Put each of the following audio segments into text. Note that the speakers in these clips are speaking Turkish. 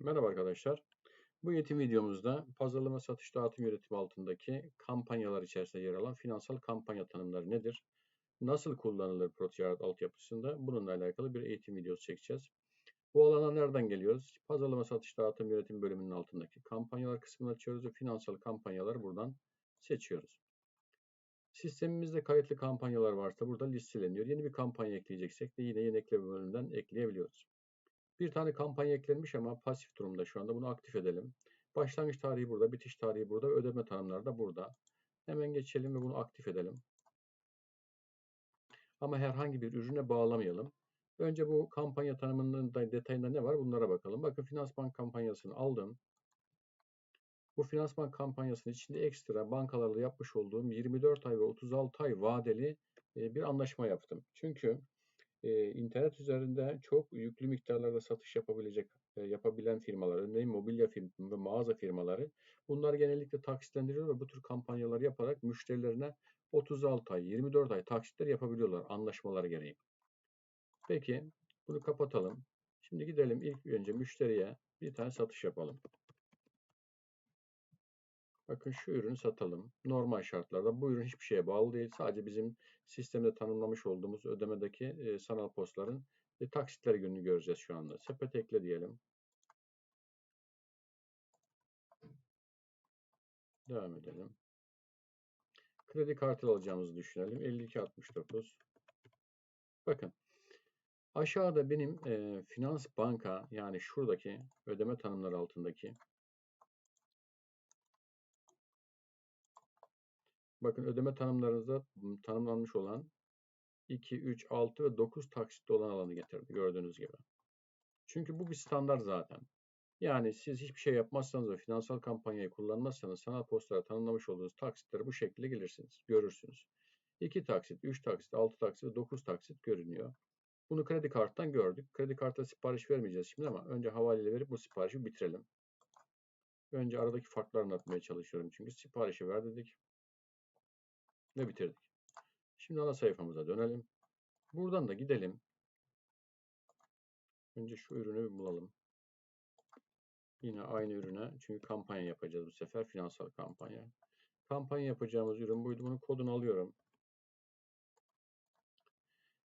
Merhaba arkadaşlar. Bu eğitim videomuzda pazarlama satış dağıtım yönetimi altındaki kampanyalar içerisinde yer alan finansal kampanya tanımları nedir? Nasıl kullanılır proticaret altyapısında? Bununla alakalı bir eğitim videosu çekeceğiz. Bu alana nereden geliyoruz? Pazarlama satış dağıtım yönetimi bölümünün altındaki kampanyalar kısmını açıyoruz ve finansal kampanyalar buradan seçiyoruz. Sistemimizde kayıtlı kampanyalar varsa burada listeleniyor. Yeni bir kampanya ekleyeceksek de yine yeni ekleme bölümünden ekleyebiliyoruz. Bir tane kampanya eklenmiş ama pasif durumda şu anda. Bunu aktif edelim. Başlangıç tarihi burada, bitiş tarihi burada, ödeme tanımları da burada. Hemen geçelim ve bunu aktif edelim. Ama herhangi bir ürüne bağlamayalım. Önce bu kampanya tanımının da detayında ne var bunlara bakalım. Bakın Finansbank kampanyasını aldım. Bu Finansbank kampanyasının içinde ekstra bankalarla yapmış olduğum 24 ay ve 36 ay vadeli bir anlaşma yaptım. Çünkü e, internet üzerinde çok yüklü miktarlarda satış yapabilecek yapabilen firmalar, örneğin mobilya firma ve mağaza firmaları bunlar genellikle taksitlendiriyor ve bu tür kampanyalar yaparak müşterilerine 36 ay, 24 ay taksitler yapabiliyorlar anlaşmaları gereği. Peki bunu kapatalım. Şimdi gidelim ilk önce müşteriye bir tane satış yapalım. Bakın şu ürünü satalım. Normal şartlarda bu ürün hiçbir şeye bağlı değil. Sadece bizim sistemde tanımlamış olduğumuz ödemedeki e, sanal postların e, taksitleri gününü göreceğiz şu anda. Sepet ekle diyelim. Devam edelim. Kredi kartı alacağımızı düşünelim. 5269. Bakın. Aşağıda benim e, finans banka yani şuradaki ödeme tanımları altındaki Bakın ödeme tanımlarınızda tanımlanmış olan 2, 3, 6 ve 9 taksitli olan alanı getirdi gördüğünüz gibi. Çünkü bu bir standart zaten. Yani siz hiçbir şey yapmazsanız ve finansal kampanyayı kullanmazsanız sanal postlara tanımlamış olduğunuz taksitleri bu şekilde gelirsiniz, görürsünüz. 2 taksit, 3 taksit, 6 taksit ve 9 taksit görünüyor. Bunu kredi karttan gördük. Kredi kartla sipariş vermeyeceğiz şimdi ama önce havaleyle verip bu siparişi bitirelim. Önce aradaki farkları anlatmaya çalışıyorum çünkü siparişi ver dedik ve bitirdik. Şimdi ana sayfamıza dönelim. Buradan da gidelim. Önce şu ürünü bulalım. Yine aynı ürüne çünkü kampanya yapacağız bu sefer finansal kampanya. Kampanya yapacağımız ürün buydu. Bunun kodunu alıyorum.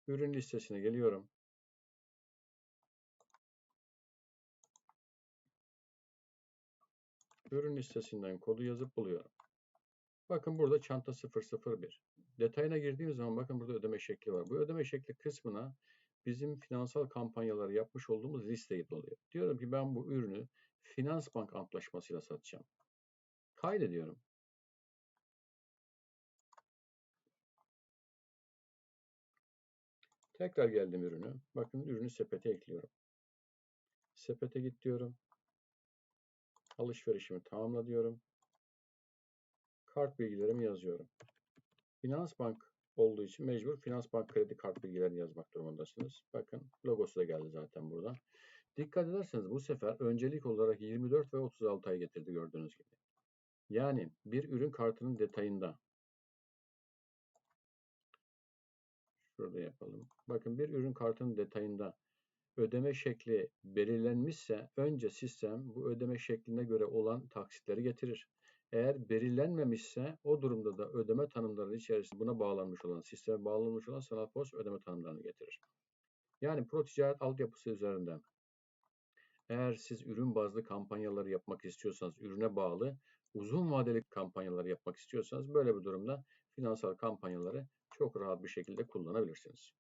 Ürün listesine geliyorum. Ürün listesinden kodu yazıp buluyorum. Bakın burada çanta 001. Detayına girdiğimiz zaman bakın burada ödeme şekli var. Bu ödeme şekli kısmına bizim finansal kampanyaları yapmış olduğumuz listeyi doluyor. Diyorum ki ben bu ürünü Finansbank antlaşmasıyla satacağım. Kaydediyorum. Tekrar geldim ürünü. Bakın ürünü sepete ekliyorum. Sepete git diyorum. Alışverişimi tamamla diyorum kart bilgilerimi yazıyorum. Finansbank olduğu için mecbur Finansbank kredi kart bilgilerini yazmak durumundasınız. Bakın logosu da geldi zaten burada. Dikkat ederseniz bu sefer öncelik olarak 24 ve 36 ay getirdi gördüğünüz gibi. Yani bir ürün kartının detayında şurada yapalım. Bakın bir ürün kartının detayında ödeme şekli belirlenmişse önce sistem bu ödeme şekline göre olan taksitleri getirir. Eğer belirlenmemişse o durumda da ödeme tanımları içerisinde buna bağlanmış olan, sisteme bağlanmış olan sanal post ödeme tanımlarını getirir. Yani pro ticaret altyapısı üzerinden eğer siz ürün bazlı kampanyaları yapmak istiyorsanız, ürüne bağlı uzun vadeli kampanyaları yapmak istiyorsanız böyle bir durumda finansal kampanyaları çok rahat bir şekilde kullanabilirsiniz.